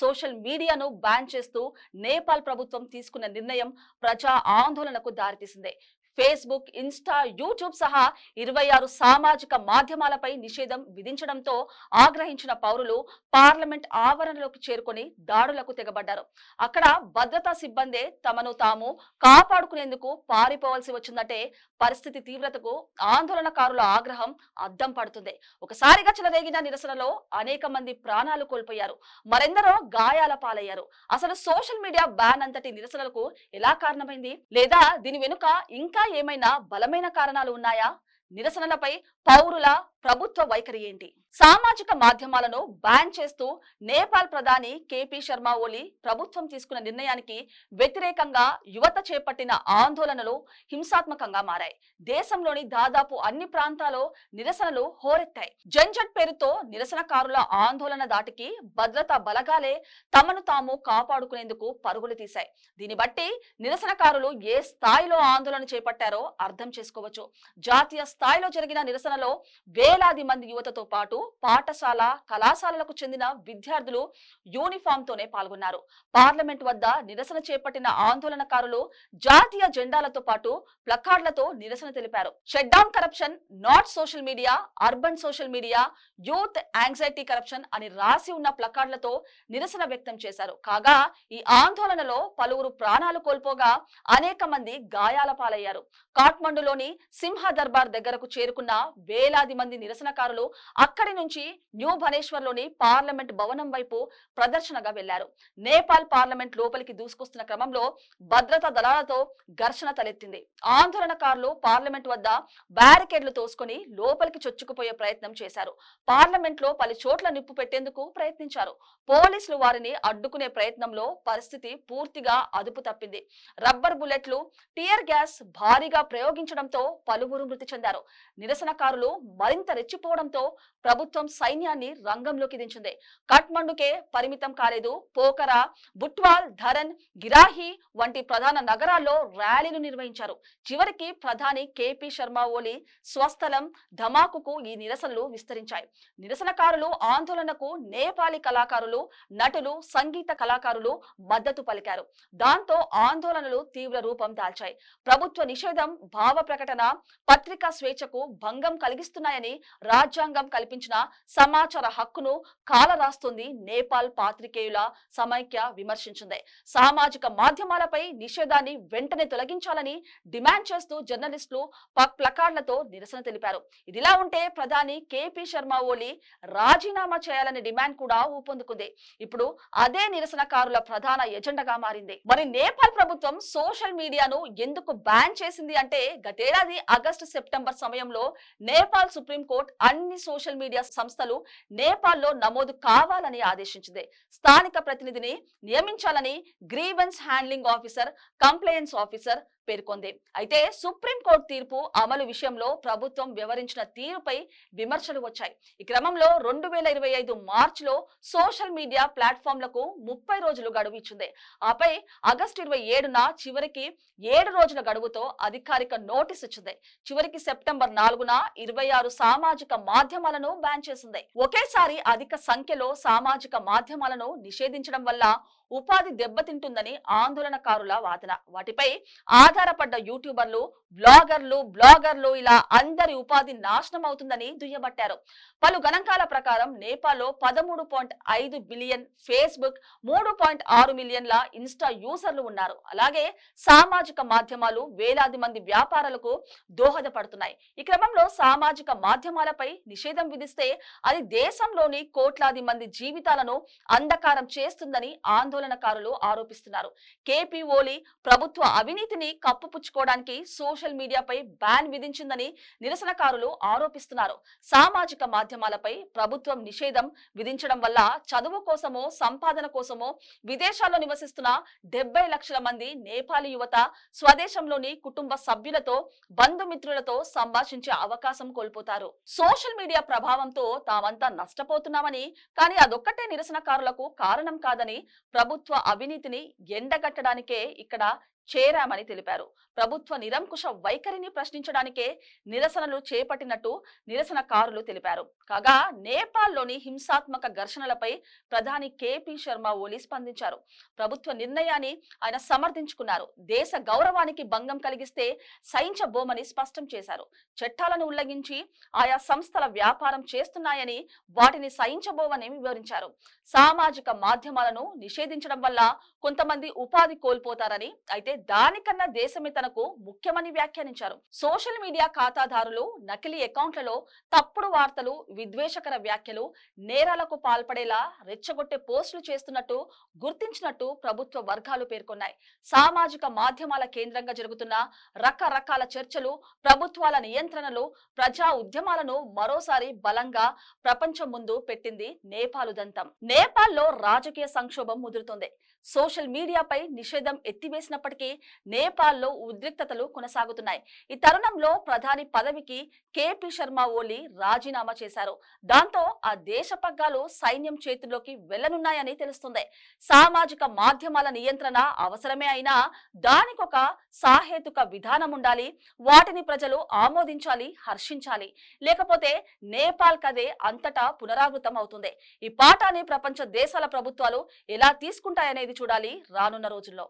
Social మీడియాను ban చేస్తూ నేపాల్ ప్రభుత్వం తీసుకున్న నిర్ణయం ప్రజా ఆందోళనకు దారితీసింది. ఫేస్బుక్ ఇన్స్టా యూట్యూబ్ సహా ఇరవై ఆరు సామాజిక మాధ్యమాలపై నిషేధం విధించడంతో ఆగ్రహించిన పౌరులు పార్లమెంట్ ఆవరణలోకి చేరుకొని దాడులకు తెగబడ్డారు. అక్కడ భద్రతా సిబ్బందే తమను తాము కాపాడుకునేందుకు పారిపోవాల్సి వచ్చిందంటే పరిస్థితి తీవ్రతకు ఆందోళనకారుల ఆగ్రహం అద్దం పడుతుంది. ఒకసారిగా చెలరేగిన నిరసనలో అనేక మంది ప్రాణాలు కోల్పోయారు. మరెందరో గాయాల పాలయ్యారు. అసలు సోషల్ మీడియా బ్యాన్ అంతటి నిరసనలకు ఎలా కారణమైంది? లేదా దీని వెనుక ఇంకా ఏమైనా బలమైన కారణాలు ఉన్నాయా? నిరసనలపై పౌరుల ప్రభుత్వ వైఖరి ఏంటి? సామాజిక మాధ్యమాలను బ్యాన్ చేస్తూ నేపాల్ ప్రధాని కేపీ శర్మ ఓలీ ప్రభుత్వం తీసుకున్న నిర్ణయానికి వ్యతిరేకంగా యువత చేపట్టిన ఆందోళనలు హింసాత్మకంగా మారాయి. దేశంలోని దాదాపు అన్ని ప్రాంతాల్లో నిరసనలు హోరెత్తాయి. జంజట్ పేరుతో నిరసనకారుల ఆందోళన దాటికి భద్రతా బలగాలే తమను తాము కాపాడుకునేందుకు పరుగులు తీశాయి. దీన్ని బట్టి నిరసనకారులు ఏ స్థాయిలో ఆందోళన చేపట్టారో అర్థం చేసుకోవచ్చు. జాతీయ స్థాయిలో జరిగిన నిరసనలో వేలాది మంది యువతతో పాటు పాఠశాల కళాశాలలకు చెందిన విద్యార్థులు యూనిఫామ్ తోనే పాల్గొన్నారు. పార్లమెంట్ వద్ద నిరసన చేపట్టిన ఆందోళనకారులు జాతీయ జెండాలతో పాటు ప్లకార్డులతో నిరసన తెలిపారు. Shut down corruption not social media urban social media youth anxiety corruption అని రాసి ఉన్న ప్లకార్డులతో నిరసన వ్యక్తం చేశారు. కాగా ఈ ఆందోళనలో పలువురు ప్రాణాలు కోల్పోగా అనేక మంది గాయాల పాలయ్యారు. కాఠ్మండులోని సింహ దర్బార్ దగ్గరకు చేరుకున్న వేలాది మంది నిరసనకారులు అక్కడి నుంచి న్యూ భనేశ్వర్లోని పార్లమెంట్ భవనం వైపు ప్రదర్శనగా వెళ్ళారు నేపాల్ పార్లమెంట్ లోపలికి దూసుకొస్తున్న క్రమంలో భద్రతా దళాలతో ఘర్షణ తలెత్తింది. ఆందోళనకారులు పార్లమెంట్ వద్ద బ్యారికేడ్లు తోసుకొని లోపలికి చొచ్చుకుపోయే ప్రయత్నం చేశారు. పార్లమెంట్లో పలు చోట్ల నిప్పు పెట్టేందుకు ప్రయత్నించారు. పోలీసులు వారిని అడ్డుకునే ప్రయత్నంలో పరిస్థితి పూర్తిగా అదుపు తప్పింది. రబ్బర్ బుల్లెట్లు టియర్ గ్యాస్ భారీగా ప్రయోగించడంతో పలువురు మృతి చెందారు. నిరసనకారులు మరింత రెచ్చిపోవడంతో ప్రభుత్వం సైన్యాన్ని రంగంలోకి దించింది. కట్మండుకే పరిమితం కాలేదు. పోకరా బుట్వాల్ ధరన్ గిరాహి వంటి ప్రధాన నగరాల్లో ర్యాలీలు నిర్వహించారు. చివరికి ప్రధాని కేపీ శర్మ ఓలీ స్వస్థలం ధమాకుకు ఈ నిరసనలు విస్తరించాయి. నిరసనకారులు ఆందోళనకు నేపాలీ కళాకారులు నటులు సంగీత కళాకారులు మద్దతు పలికారు. దాంతో ఆందోళనలు తీవ్ర రూపం దాల్చాయి. ప్రభుత్వ నిషేధం భావ ప్రకటన పత్రికా స్వేచ్ఛకు భంగం కలిగిస్తున్నాయని రాజ్యాంగం కల్పించారు సంబంధించిన సమాచార హక్కును కాలరాస్తుంది నేపాల్ పాత్రికేయుల సమైక్య విమర్శించింది. సామాజిక మాధ్యమాలపై నిషేధాన్ని వెంటనే తొలగించాలని డిమాండ్ చేస్తూ జర్నలిస్టులు ప్లకార్డులతో నిరసన తెలిపారు. ఇదిలా ఉంటే ప్రధాని కేపీ శర్మ ఓలీ రాజీనామా చేయాలనే డిమాండ్ కూడా ఊపందుకుంది. ఇప్పుడు అదే నిరసనకారుల ప్రధాన ఎజెండాగా మారింది. మరి నేపాల్ ప్రభుత్వం సోషల్ మీడియాను ఎందుకు బ్యాన్ చేసింది అంటే గతేడాది ఆగస్టు సెప్టెంబర్ సమయంలో నేపాల్ సుప్రీంకోర్టు అన్ని సోషల్ మీడియా సంస్థలు నేపాల్లో నమోదు కావాలని ఆదేశించింది. స్థానిక ప్రతినిధిని నియమించాలని grievance handling officer compliance officer పేర్కొంది. అయితే సుప్రీంకోర్టు తీర్పు అమలు విషయంలో ప్రభుత్వం వివరించిన తీరుపై విమర్శలు వచ్చాయి. ఈ క్రమంలో రెండు వేల ఇరవై ఐదు మార్చిలో సోషల్ మీడియా ప్లాట్ఫామ్లకు ముప్పై రోజులు గడువు ఇచ్చింది. ఆపై ఆగస్టు ఇరవై ఏడున చివరికి ఏడు రోజుల గడువుతో అధికారిక నోటీస్ ఇచ్చింది. చివరికి సెప్టెంబర్ నాలుగున ఇరవై ఆరు సామాజిక మాధ్యమాలను బ్యాన్ చేసింది. ఒకేసారి అధిక సంఖ్యలో సామాజిక మాధ్యమాలను నిషేధించడం వల్ల ఉపాధి దెబ్బతింటుందని ఆందోళనకారుల వాదన. వాటిపై ఆధారపడ్డ యూట్యూబర్లు బ్లాగర్లు బ్లాగర్లు ఇలా అందరి ఉపాధి నాశనం అవుతుందని దుయ్యబట్టారు. పలు గణాంకాల ప్రకారం నేపాల్లో పదమూడు పాయింట్ ఐదు బిలియన్ ఫేస్బుక్ మూడు పాయింట్ ఆరు మిలియన్ల ఇన్స్టా యూజర్లు ఉన్నారు. అలాగే సామాజిక మాధ్యమాలు వేలాది మంది వ్యాపారాలకు దోహదపడుతున్నాయి. ఈ క్రమంలో సామాజిక మాధ్యమాలపై నిషేధం విధిస్తే అది దేశంలోని కోట్లాది మంది జీవితాలను అంధకారం చేస్తుందని ఆందోళన ఆందోళనకారులు ఆరోపిస్తున్నారు. కేపీ ఓలీ ప్రభుత్వ అవినీతిని కప్పుపుచ్చుకోవడానికి సోషల్ మీడియాపై బ్యాన్ విధించిందని నిరసనకారులు ఆరోపిస్తున్నారు. సామాజిక మాధ్యమాలపై ప్రభుత్వం నిషేధం విధించడం వల్ల చదువు కోసమో సంపాదన కోసమో విదేశాల్లో నివసిస్తున్న డెబ్బై లక్షల మంది నేపాలీ యువత స్వదేశంలోని కుటుంబ సభ్యులతో బంధుమిత్రులతో సంభాషించే అవకాశం కోల్పోతారు. సోషల్ మీడియా ప్రభావంతో తామంతా నష్టపోతున్నామని కానీ అదొక్కటే నిరసనకారులకు కారణం కాదని ప్రభుత్వ అవినీతిని ఎండగట్టడానికే ఇక్కడ చేరామని తెలిపారు. ప్రభుత్వ నిరంకుశ వైఖరిని ప్రశ్నించడానికే నిరసనలు చేపట్టినట్టు నిరసనకారులు తెలిపారు. కాగా నేపాల్లోని హింసాత్మక ఘర్షణలపై ప్రధాని కేపీ శర్మ ఓలీ స్పందించారు. ప్రభుత్వ నిర్ణయాన్ని ఆయన సమర్థించుకున్నారు. దేశ గౌరవానికి భంగం కలిగిస్తే సహించబోమని స్పష్టం చేశారు. చట్టాలను ఉల్లంఘించి ఆయా సంస్థల వ్యాపారం చేస్తున్నాయని వాటిని సహించబోమని వివరించారు. సామాజిక మాధ్యమాలను నిషేధించడం వల్ల కొంతమంది ఉపాధి కోల్పోతారని అయితే దానికన్నా దేశమే తనకు ముఖ్యమని వ్యాఖ్యానించారు. సోషల్ మీడియా ఖాతాదారులు నకిలీ అకౌంట్లలో తప్పుడు వార్తలు విద్వేషకర వ్యాఖ్యలు నేరాలకు పాల్పడేలా రెచ్చగొట్టే పోస్టులు చేస్తున్నట్టు గుర్తించినట్టు ప్రభుత్వ వర్గాలు పేర్కొన్నాయి. సామాజిక మాధ్యమాల కేంద్రంగా జరుగుతున్న రకరకాల చర్చలు ప్రభుత్వాల నియంత్రణలు ప్రజా ఉద్యమాలను మరోసారి బలంగా ప్రపంచం ముందు పెట్టింది నేపాల్ దంతం. నేపాల్లో రాజకీయ సంక్షోభం ముదురుతోంది. సోషల్ మీడియాపై నిషేధం ఎత్తివేసినప్పటికీ నేపాల్లో ఉద్రిక్తతలు కొనసాగుతున్నాయి. ఈ తరుణంలో ప్రధాని పదవికి కేపీ శర్మ ఓలీ రాజీనామా చేశారు. దాంతో ఆ దేశ పగ్గాలు సైన్యం చేతుల్లోకి వెళ్ళనున్నాయని తెలుస్తుంది. సామాజిక మాధ్యమాల నియంత్రణ అవసరమే అయినా దానికొక సాహేతుక విధానం ఉండాలి. వాటిని ప్రజలు ఆమోదించాలి హర్షించాలి. లేకపోతే నేపాల్ కదే అంతటా పునరావృతం అవుతుంది. ఈ పాఠాన్ని ప్రపంచ దేశాల ప్రభుత్వాలు ఎలా తీసుకుంటాయనేది చూడాలి రానున్న రోజుల్లో.